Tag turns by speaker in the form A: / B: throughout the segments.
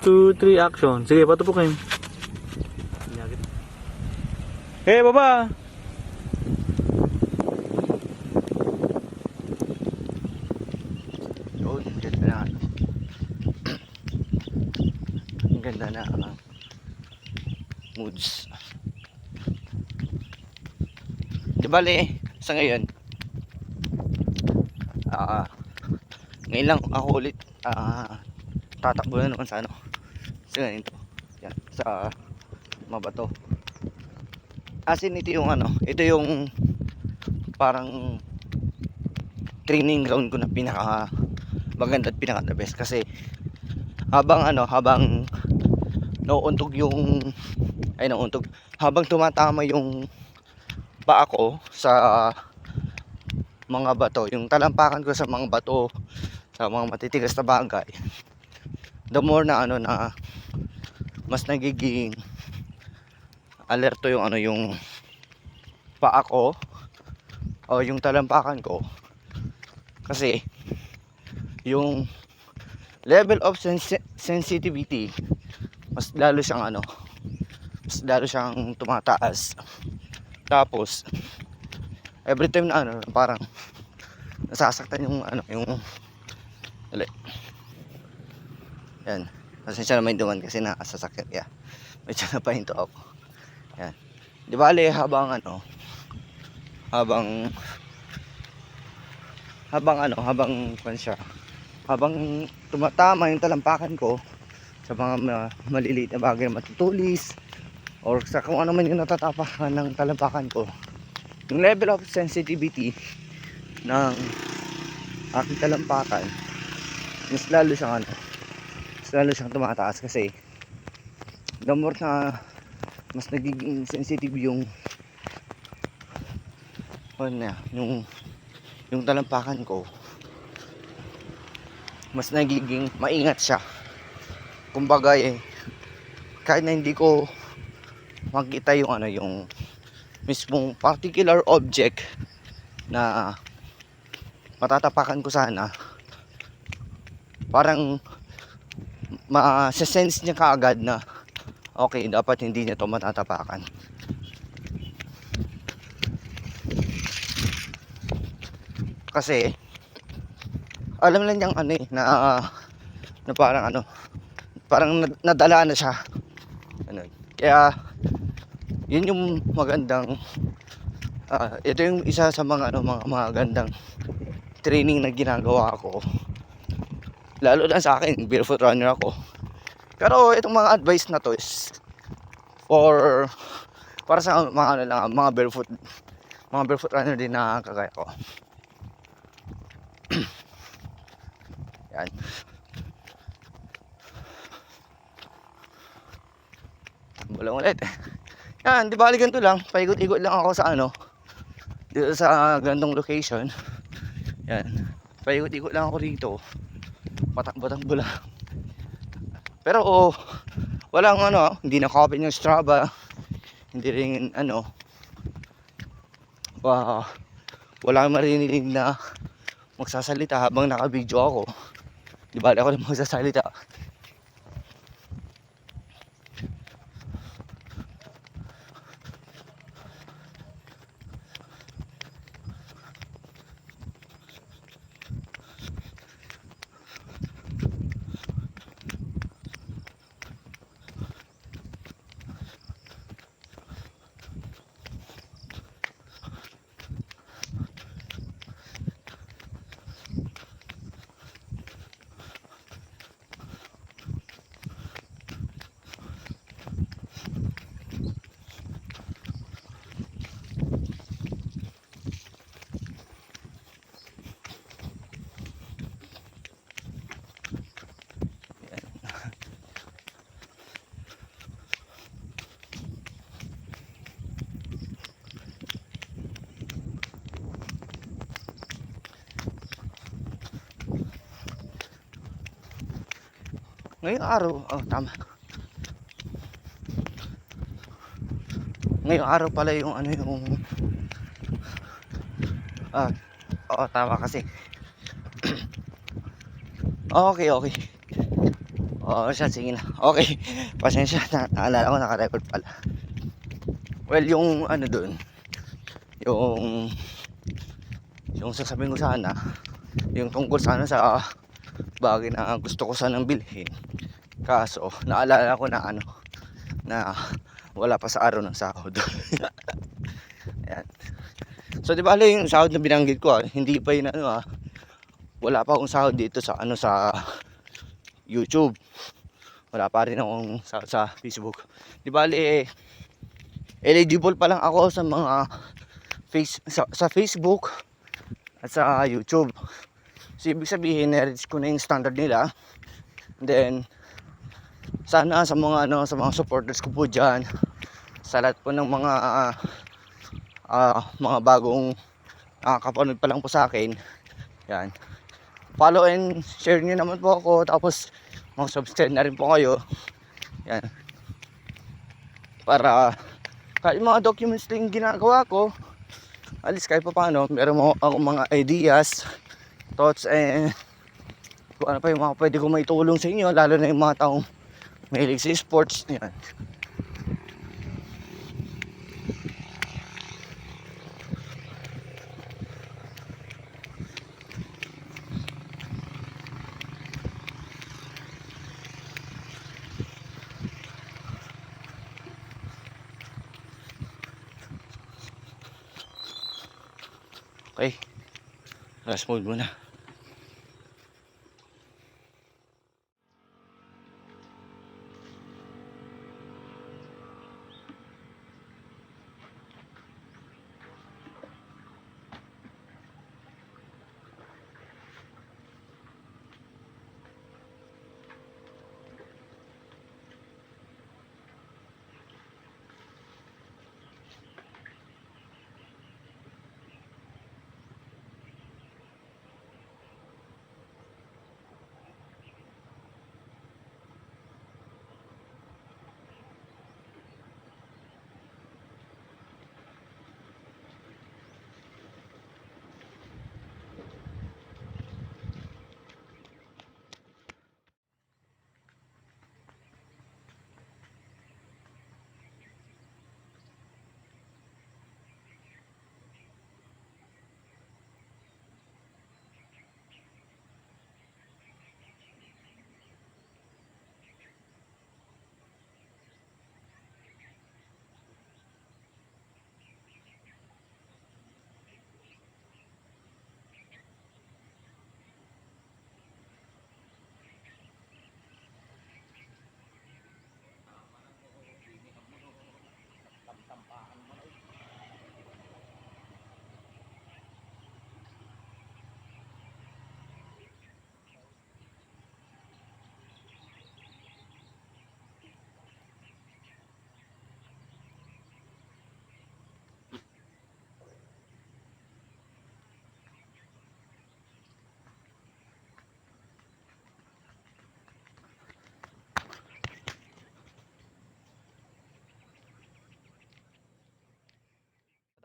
A: 2, 3, action. Sige, patupukin. Hey, baba!
B: Yun, ganda na. Ang ganda na ang moods. Di sa ngayon, ah, ngayon lang ako ulit, ah, tatakbo na naman sa ano, sa ganito, yan, sa mabato. As in, ito yung ano, ito yung parang training ground ko na pinaka maganda at pinaka the best. Kasi habang ano habang nauuntog yung ay nauuntog. Habang tumatama yung paa ko sa mga bato yung talampakan ko sa mga bato sa mga matitigas na bagay the more na ano na mas nagiging alerto yung ano yung paa ko o yung talampakan ko. Kasi yung level of sensi- sensitivity mas lalo siyang ano mas lalo siyang tumataas. Tapos every time na ano parang nasasaktan yung ano yung yan. Pasensya na may duman kasi nakasasakit. Yeah. medyo napahinto ako. Yan. Di bale habang ano habang habang ano, habang kwan siya, habang tumatama yung talampakan ko sa mga ma- maliliit na bagay na matutulis or sa kung ano man yung natatapakan ng talampakan ko yung level of sensitivity ng aking talampakan mas lalo siyang ano lalo siyang tumataas kasi the more na mas nagiging sensitive yung ano na, yung yung talampakan ko mas nagiging maingat siya. Kumbaga eh kahit na hindi ko makita yung ano yung mismong particular object na matatapakan ko sana parang ma-sense niya kaagad na okay dapat hindi niya to matatapakan. Kasi alam lang niyang ano eh na na parang ano parang nad- nadala na siya. Ano kaya yun yung magandang ah, ito yung isa sa mga ano mga magandang training na ginagawa ko lalo na sa akin barefoot runner ako pero itong mga advice na to is for para sa mga ano lang mga barefoot mga barefoot runner din na kagaya ko Yan. Bulang ulit. Yan, di bali ganito lang. Paikot-ikot lang ako sa ano. Dito sa gandong location. Yan. Paikot-ikot lang ako rito. Patak-patakbo lang. Pero oh, walang ano, hindi na copy ng Strava. Hindi rin ano. Wow. Wala marinig na magsasalita habang naka-video ako. Di ba ako lang magsasalita. Ngayong araw, oh tama. Ngayong araw pala yung ano yung Ah, oo tama kasi. okay, okay. Oo siya, sige na. Okay. Pasensya, na naalala ko naka-record pala. Well, yung ano dun, yung yung sasabihin ko sana, yung tungkol sana sa bagay na gusto ko sanang bilhin. Kaso, naalala ko na ano, na wala pa sa araw ng sahod. Ayan. So, di ba yung sahod na binanggit ko, ah, hindi pa yun ano ah, wala pa akong sahod dito sa ano sa YouTube. Wala pa rin akong sa, sa Facebook. Di ba eh, eligible pa lang ako sa mga face sa, sa Facebook at sa YouTube. So, ibig sabihin, na-reach ko na yung standard nila. And then, sana sa mga ano sa mga supporters ko po diyan sa lahat po ng mga ah, ah, mga bagong nakakapanood pa lang po sa akin yan. Follow and share niyo naman po ako tapos mag-subscribe na rin po kayo yan. Para kahit mga documents lang ginagawa ko least kahit pa paano meron mo akong mga ideas thoughts and kung ano pa yung mga pwede ko maitulong sa inyo lalo na yung mga taong mahilig sa sports yan Okay. Last mode muna.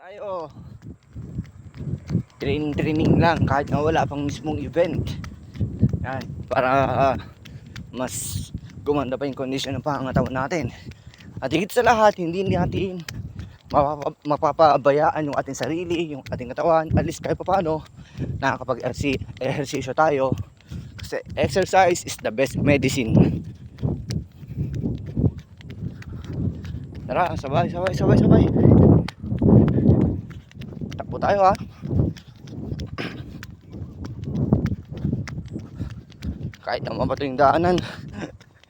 B: Tayo. Training training lang kahit na wala pang mismong event. Yan, para ah, mas gumanda pa yung kondisyon ng pangangatawan natin. At higit sa lahat, hindi natin mapapa, mapapabayaan yung ating sarili, yung ating katawan. At least kahit pa paano, nakakapag-ehersisyo tayo. Kasi exercise is the best medicine. Tara, sabay, sabay, sabay, sabay. Takbo tayo ha. Kahit na mabato yung daanan.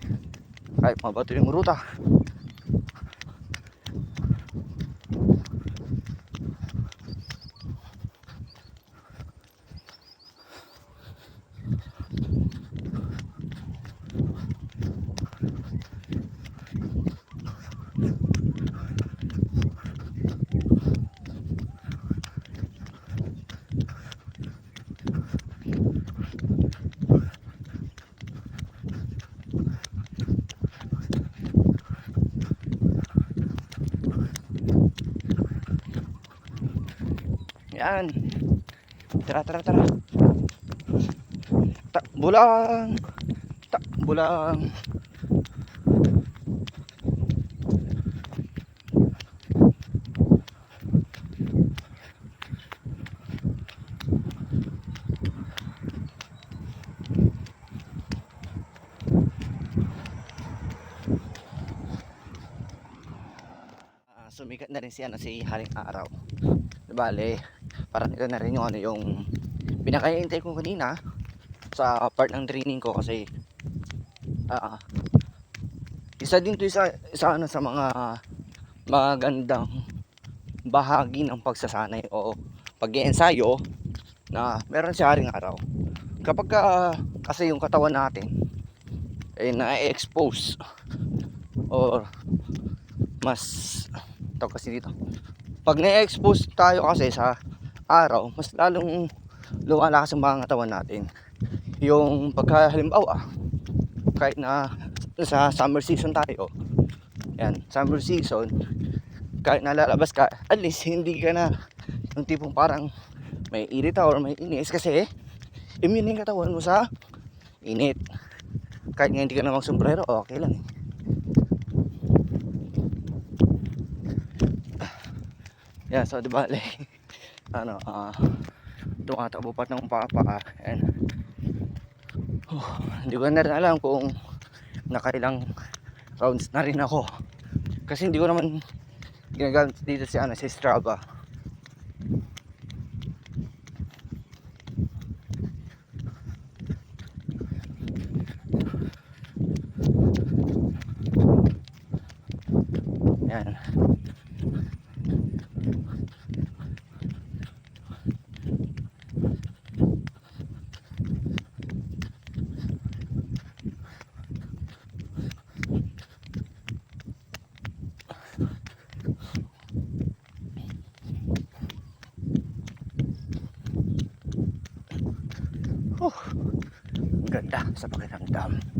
B: Kahit mabato yung ruta. Yan. Tara, tara, tara. Takbo lang. Takbo Kulang. Ah, sumikat na rin si ano si Haring Araw. Bale, parang ito na rin yung ano yung pinakaintay ko kanina sa part ng training ko kasi ah isa din to isa, isa ano sa mga magandang bahagi ng pagsasanay o pag-iensayo na meron si Haring Araw. Kapag ka, kasi yung katawan natin ay na-expose or mas tawag kasi dito pag na-expose tayo kasi sa araw mas lalong lumalakas ang mga katawan natin yung pagka halimbawa kahit na sa summer season tayo yan summer season kahit nalalabas ka at least hindi ka na yung tipong parang may irita or may inis kasi immune yung katawan mo sa init kahit nga hindi ka na magsombrero okay lang. Yan, so di bale, ano, ah, tumatakbo pa ng papa, and, oh, hindi ko na rin alam kung nakailang rounds na rin ako. Kasi hindi ko naman ginagamit dito si, ano, si Strava. Yan. Oh, ang ganda sa pakiramdam.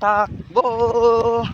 B: Takbo!